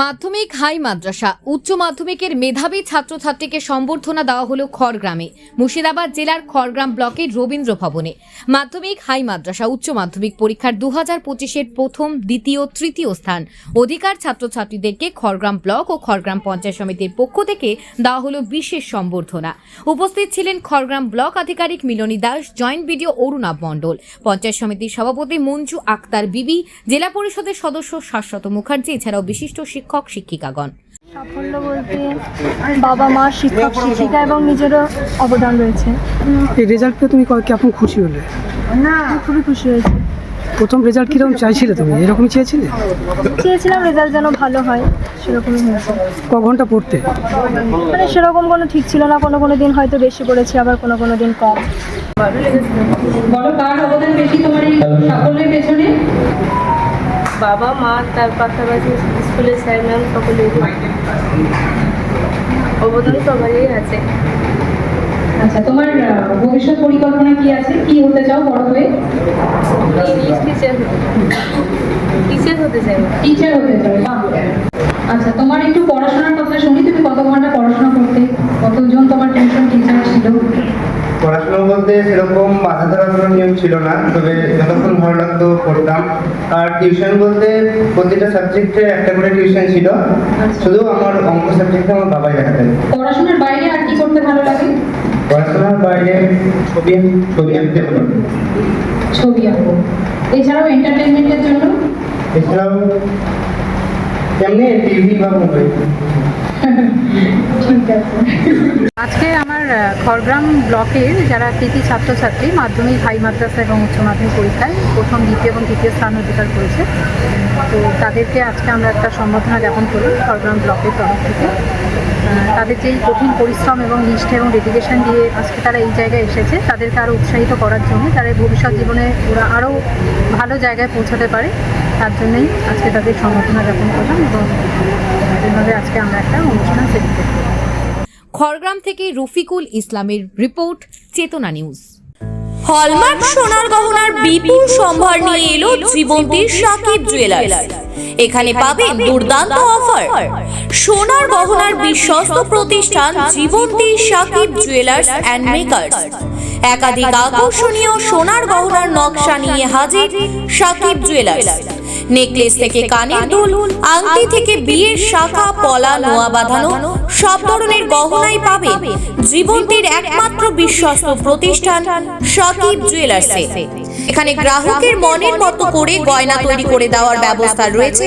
মাধ্যমিক, হাই মাদ্রাসা। উচ্চ মাধ্যমিকের মেধাবী ছাত্রছাত্রীকে সম্বর্ধনা দেওয়া হলো খড়গ্রামে। মুর্শিদাবাদ জেলার খড়গ্রাম ব্লকের রবীন্দ্র ভবনে মাধ্যমিক, হাই মাদ্রাসা, উচ্চ মাধ্যমিক পরীক্ষার দু হাজার পঁচিশের প্রথম, দ্বিতীয়, তৃতীয় স্থান। অধিকার ছাত্রছাত্রীদেরকে খড়গ্রাম ব্লক ও খড়গ্রাম পঞ্চায়েত সমিতির পক্ষ থেকে দেওয়া হলো বিশেষ সম্বর্ধনা। উপস্থিত ছিলেন খড়গ্রাম ব্লক আধিকারিক মিলনী দাস, জয়েন্ট বিডিও অরুণাভ মণ্ডল। পঞ্চায়েত সমিতির সভাপতি মঞ্জু আক্তার বিবি, জেলা পরিষদের সদস্য শাশ্বত মুখার্জি, এছাড়াও বিশিষ্ট শিক্ষক শিক্ষিকাগণ। সাফল্য বলতে বাবা মা শিক্ষক শিক্ষিকা এবং নিজেরও অবদান রয়েছে। এই রেজাল্ট পেয়ে তুমি ক- কেমন খুশি হলে? না খুবই খুশি হয়েছি। প্রথম রেজাল্ট কীরকম চাইছিলে তুমি? এরকমই চেয়েছিলে? চেয়েছিলাম রেজাল্ট যেন ভালো হয় সেরকমই হয়েছে। ক ঘণ্টা পড়তে? মানে সেরকম কোনো ঠিক ছিল না কোনো কোনো দিন হয়তো বেশি পড়েছি আবার কোনো কোনো দিন কম। বলো কার অবদান বেশি তোমার এই সাফল্যের পেছনে? বাবা মা তার পাশাপাশি স্কুলের স্যার ম্যাম সকলেই। অবদান সবারই আছে। আচ্ছা তোমার ভবিষ্যৎ পরিকল্পনা কি আছে? কি হতে চাও বড় হয়ে? ইংলিশ টিচার টিচার হতে চাই। টিচার হতে চাও আচ্ছা তোমার একটু পড়াশোনার কথা শুনি তুমি কত ঘণ্টা পড়াশোনা করতে কতজন তোমার টিউশন টিচার ছিল বলতে সেরকম বাধা ধরার কোনো নিয়ম ছিল না তবে যতক্ষণ ভালো লাগতো পড়তাম। আর টিউশন বলতে প্রতিটা সাবজেক্টে একটা করে টিউশন ছিল। শুধু আমার অঙ্ক সাবজেক্টে আমার বাবাই দেখাতেন। পড়াশোনার বাইরে আর কি করতে ভালো লাগে? পড়াশোনার বাইরে ছবি ছবি আঁকতে ভালো লাগে। ছবি আঁকো এছাড়াও এন্টারটেনমেন্টের জন্য? এছাড়াও এমনি টিভি বা মোবাইল ঠিক আছে। আজকে খড়গ্রাম ব্লকের যারা কৃতি ছাত্রছাত্রী, মাধ্যমিক, হাই মাদ্রাসা এবং উচ্চ মাধ্যমিক পরীক্ষায় প্রথম, দ্বিতীয় এবং তৃতীয় স্থান অধিকার করেছে। তো তাদেরকে আজকে আমরা একটা সম্বর্ধনা জ্ঞাপন করি খড়গ্রাম ব্লকের তরফ থেকে। তাদের যে এই কঠিন পরিশ্রম এবং নিষ্ঠা এবং ডেডিকেশন দিয়ে আজকে তারা এই জায়গায় এসেছে, তাদেরকে আরও উৎসাহিত করার জন্য তারা ভবিষ্যৎ জীবনে ওরা আরও ভালো জায়গায় পৌঁছাতে পারে, তার জন্যই আজকে তাদের সম্বর্ধনা জ্ঞাপন করলাম এবং এইভাবে আজকে আমরা একটা অনুষ্ঠান সেলিব্রেট করলাম। খড়গ্রাম থেকে রফিকুল ইসলামের রিপোর্ট, চেতনা নিউজ। হলমার্ক সোনার গহনার বিপুল সম্ভার নিয়ে এলো জীবন্তীর সাকিব জুয়েলার্স এখানে পাবেন দুর্দান্ত অফার সোনার গহনার বিশ্বস্ত প্রতিষ্ঠান Jibanti Sakib jewellers and makers একাধিক আকর্ষণীয় সোনার গহনার নকশা নিয়ে হাজির সাকিব জুয়েলার্স নেকলেস থেকে কানের দুল, আংটি থেকে বিয়ের শাখা, পলা, নোয়া বাঁধানো, সব ধরনের গহনাই পাবে জীবন্তীর একমাত্র বিশ্বস্ত প্রতিষ্ঠান সকিব জুয়েলার্সে। এখানে গ্রাহকের মনের মতো করে গয়না তৈরি করে দেওয়ার ব্যবস্থা রয়েছে